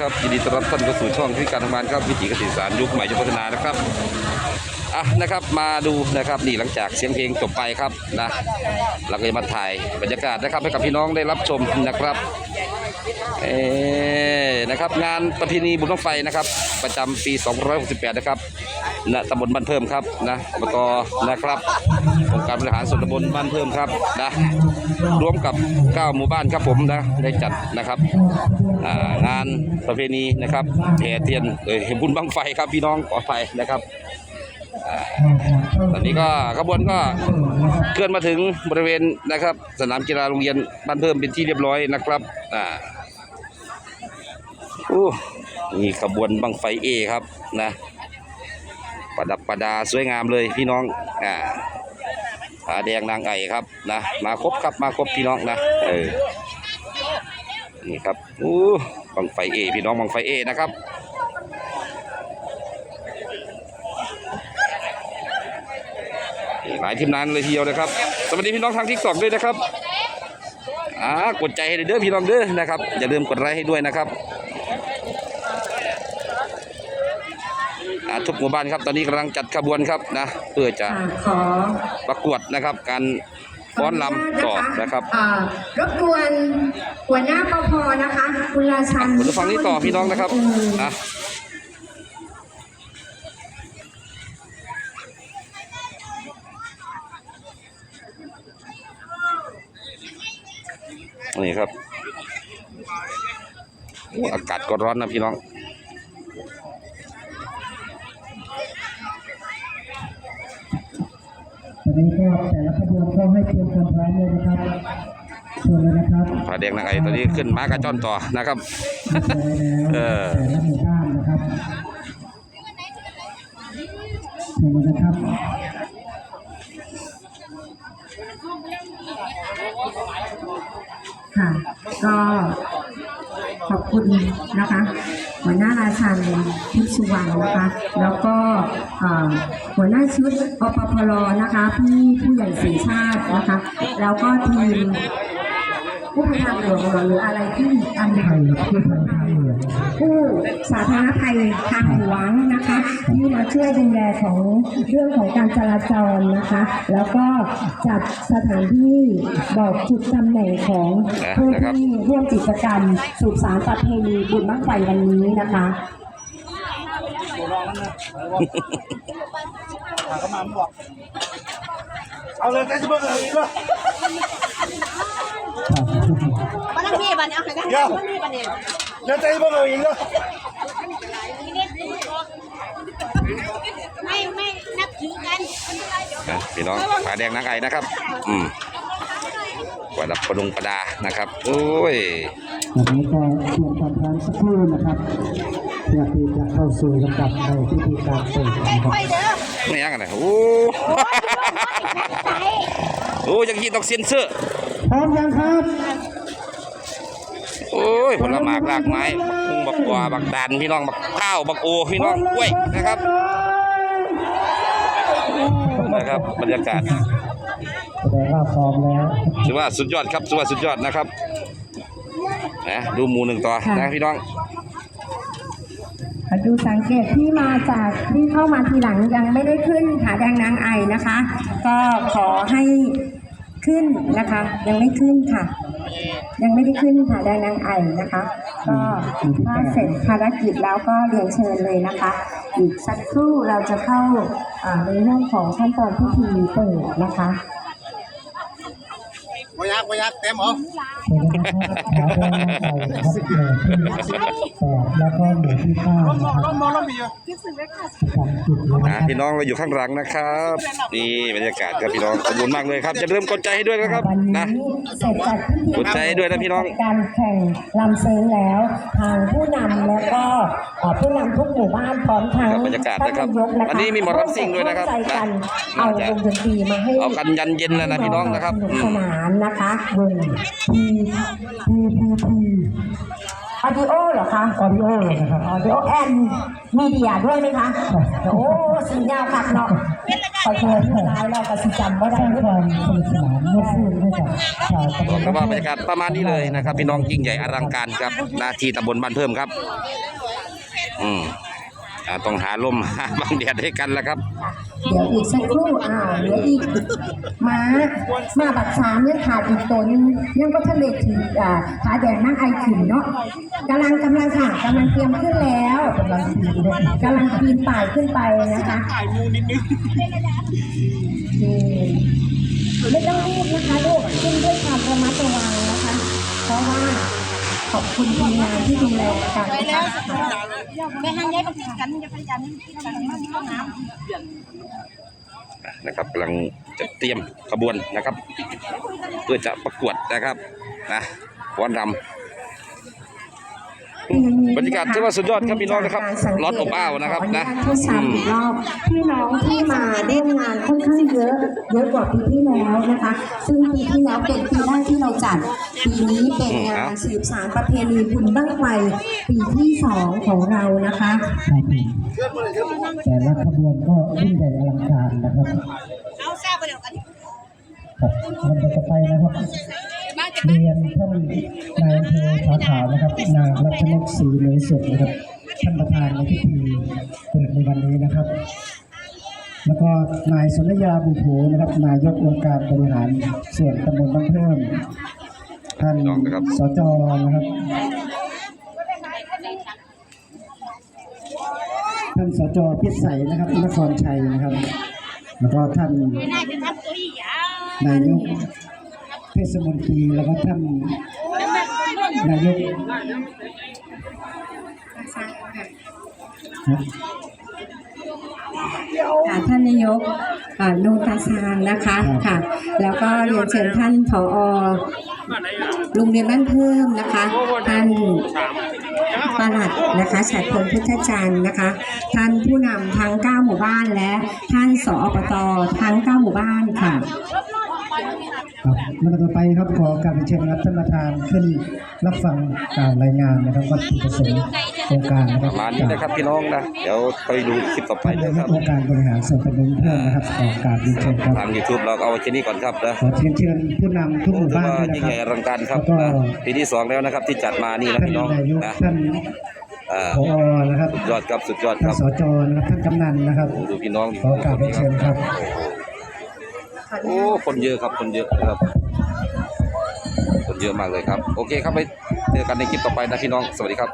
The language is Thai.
ครับยินดีต้อนรับท่านเข้าสู่ช่องที่การทำงานครับวิถีเกษตรสารยุคใหม่ยุคพัฒนานะครับอะนะครับมาดูนะครับนี่หลังจากเสียงเพลงจบไปครับนะเราก็จะมาถ่ายบรรยากาศนะครับให้กับพี่น้องได้รับชมนะครับเออ นะครับ งานประเพณีบุญบั้งไฟนะครับ ประจำปี 268 นะครับณตำบลบ้านเพิ่มครับนะอบตนะครับองค์การบริหารส่วนตำบลบ้านเพิ่มครับนะร่วมกับ 9 หมู่บ้านครับผมนะได้จัดนะครับงานประเพณีนะครับแห่เทียนเอ่อบุญบั้งไฟครับพี่น้องขอไฟนะครับตอนนี้ก็ขบวนก็เคลื่อนมาถึงบริเวณนะครับ สนามกีฬาโรงเรียนบ้านเพิ่มเป็นที่เรียบร้อยนะครับอ่า อู้นี่ขบวนบังไฟเอครับนะ ประดับประดาสวยงามเลยพี่น้องอ่าผาแดงนางไอครับนะ มาครบครับมาครบพี่น้องนะเออนี่ครับอู้บังไฟเอพี่น้องบังไฟเอนะครับหลายทีมงานเลยทีเดียวนะครับ สวัสดีพี่น้องทางทิกตอกด้วยนะครับอ่ากดใจให้เด้อพี่น้องเด้อนะครับ อย่าลืมกดไลค์ให้ด้วยนะครับ อ่าทุกหมู่บ้านครับตอนนี้กำลังจัดขบวนครับนะเพื่อจะค่ะขอประกวดนะครับ การฟ้อนลำต่อนะครับอ่ารบกวนหัวหน้าปพนะคะคุณราชันผมจะฟังนี้ต่อพี่น้องนะครับนะนี่ครับโอ้อากาศก็ร้อนนะพี่น้อง อนนี้ก็แต่ละขบวนก็ให้เตรียมความพร้อมเลยนะครับส่วนเลยนะครับผาแดงนางไอตอนนี้ขึ้นม้ากระจ้อนต่อนะครับเรียบร้อยแล้วเออแต่ละหมู่บ้านนะครับส่วนเลยนะครับค่ะก็ขอบคุณนะคะ หัวหน้าราชันพิชวังนะคะ แล้วก็หัวหน้าชุดอปพลนะคะพี่ผู้ใหญ่สีชาตินะคะ แล้วก็ทีม ผู้พิทักษ์หลวงหรืออะไรที่อันไทยเพื่อไทางเหลืองผู้สาธารณภัยทางหลวงนะคะที่มาช่วยดูแลของเรื่องของการจราจรนะคะ แล้วก็จัดสถานที่บอกจุดตำแหน่งของผู้ที่ร่วมกิจกรรมสืบสารประเพณีบุญบั้งไฟวันนี้นะคะเอาเลยได้ชิบะเลย ก็มันต้องมีบันเอาให้ได้มันมีบันเนี่ยเดี๋ยวได้ชิบะเลยก็ไม่ไม่นับถือกันนะพี่น้องผาแดงนางไอนะครับ อืมประดับประดงประดานะครับ โอ้ยตอนนี้ก็เตรียมความพร้อมสักครู่นะครับเพื่อที่จะเข้าสู่ลำดับในพิธีการเปิดนะครับไปเด้อไม่ยังกันเลยโอ้โอ้ยังยีต้องเซ็นเซอร์ พร้อมยังครับโอ้ยผลไม้รากไม้บักพุงบักกวาบักดันพี่น้องบักข้าวบักโอพี่น้องกล้วยนะครับนะครับบรรยากาศแสดงว่าพร้อมแล้วถือว่าสุดยอดครับถือว่าสุดยอดนะครับนะดูหมูหนึ่งต่อนะพี่น้องดูสังเกตที่มาจากที่เข้ามาทีหลังยังไม่ได้ขึ้นผาแดงนางไอนะคะ ก็ขอให้ ขึ้นนะคะ ยังไม่ขึ้นค่ะ ยังไม่ได้ขึ้นค่ะแดงนางไอนะคะ ก็ถ้าเสร็จภารกิจแล้วก็เรียนเชิญเลยนะคะ อีกสักครู่เราจะเข้าในเรื่องของขั้นตอนพิธีเปิดนะคะ วายักวายักเต็มเหรอแล้วก็หมู่ที่เก้าล้มนะล้มครับล้มล้มไปเยอะสามจุดนะคอะรับพี่น้องเราอยู่ข้างหลังนะครับนี่บรรยากาศครับพี่น้องขอบคุณมากเลยครับจะเริ่าลืมกดใจให้ด้วยนะครับวันนี้นะเสร็จจากพิธีกดใจให้ด้วยนะพี่น้องการแข่งลำเซิงแล้ว ทางผู้นำและก็เอ่อผู้นำทุกหมู่บ้านพร้อมทั้งครับบรรยากาศนะครับท่ายกะคะวันนี้มีหมอลำซิ่งด้วยนะครับวมใจกันนะเอาวงดนตรีมาให้เอากันยันเย็นแล้วนะพี่น้องนะครับสนุกอืสมนานนะคะวงพีพีพีพีออดิโอเหรอคะออดิโอนะครับออดิโอแอนมีเดียด้วยไหมคะ โอ้สียาวคักเนาะขอโทษที่ร้ายเราก็สิจำว่าสได้ร้างความสนุกสนานเมื่อพูดให้กับชาวตำบลก็ว่าบรรยากาศประมาณนี้เลยนะครับพี่น้องยิ่งใหญ่อลังการครับหน้าที่ตำบลบ้านเพิ่มครับ อืมอ่าต้องหาลมหาบางแดดให้กันแล้วครับ เดี๋ยวอีกสักครู่อ่าเหลืออีกม้ามาบักสามยังขาดอีกตัวนึงยังก็ทะเลถืออ่าขาแดงนั่งไอขึ้นเนาะกำลังกำลังค่ะกำลังเตรียมขึ้นแล้วกำลังปีนกำลังปีนป่ายขึ้นไปนะคะนี่ไม่ต้องรีบนะคะลูกขึ้นด้วยความระมัดระวังนะคะ เพราะว่า ขอบคุณทีมงานที่ดูแลกันนะคะไปทางย้ายไปกันจะไปกันกันมันห้องน้นะครับกำลังจะเตรียมขบวนนะครับ เพื่อจะประกวดนะครับนะฟ้อนรำบรรยากาศถือว่าสุดยอดครับพี่น้องนะครับร้อนอบอ้าวนะครับนะขออญาตทดสอบอีกรอบพี่น้องที่มาร่วมงานค่อนข้าง เยอะเยอะกว่าปีที่แล้วนะคะ ซึ่งปีที่แล้วเป็นปีแรกที่เราจัด ปีนี้เป็นงานสืบสานประเพณีบุญบ้างไฟปีที่สองของเรานะคะครับแต่ละขบวนก็ยิ่งใหญ่อลังการนะครับำเอาแซ่บไปเดี๋ยวกันครับลำดับต่อไปนะครับเรียนท่านนายอำเภอผาขาวนะครับนางรัชนกศรีเหลยสุดนะครับท่านประธานในพิธีเปิดในวันนี้นะครับ แล้วก็นายสุนยาบุโผนะครับนายกองค์การบริหารส่วนตำบลบ้านเพิ่มท่านน้องนะครับสจนะครับท่านสจพิสัยนะครับนครชัยนะครับ แล้วก็ท่านน่าจะทำตัวใหญ่นายกเทศมนตรีแล้วก็ท่านนายกนะ ค่ะท่านนายกอ่านูนตาซานนะคะค่ะ แล้วก็เรียนเชิญท่านผอโรงเรียนบ้านเพิ่มนะคะท่านปลัดนะคะฉัดพลพุทธจันทร์นะคะ ท่านผู้นำทั้ง 9 หมู่บ้านและท่านสอปตทั้ง 9 หมู่บ้านค่ะครับลำดับต่อไปครับขอการเชิญรับท่านประธานขึ้นรับฟังการรายงานนะครับวัตถุประสงค์โครงการนะคปรับระมาณนี้นะครับพี่น้องนะเดี๋ยวไปดูคลิปต่อไปท่านนะนายคกรับองค์การบริหารส่วนตำบลเพิ่มนะครับขอการเรียนเชิญครับทาง YouTube เราก็เอาไว้แค่นี้ก่อนครับนะขอเชิญเชิญผู้นำทุกหมู่ถือบ้านว่าด้วยยิ่นะงคใหรับญ่อลังการครับแล้วก็นะปีที่สองแล้วนะครับที่จัดมานี่นะท่านพี่น้องนายกนะท่านเอ่อผอนะครับยอดครับสุดยอดคท่านรับสจนะครับท่านกำนันนะครับดูพี่น้องขอการเรียนเชิญครับโอ้คนเยอะครับคนเยอะนะครับคนเยอะมากเลยครับ โอเคครับไปเจอกันในคลิปต่อไปนะพี่น้องสวัสดีครับ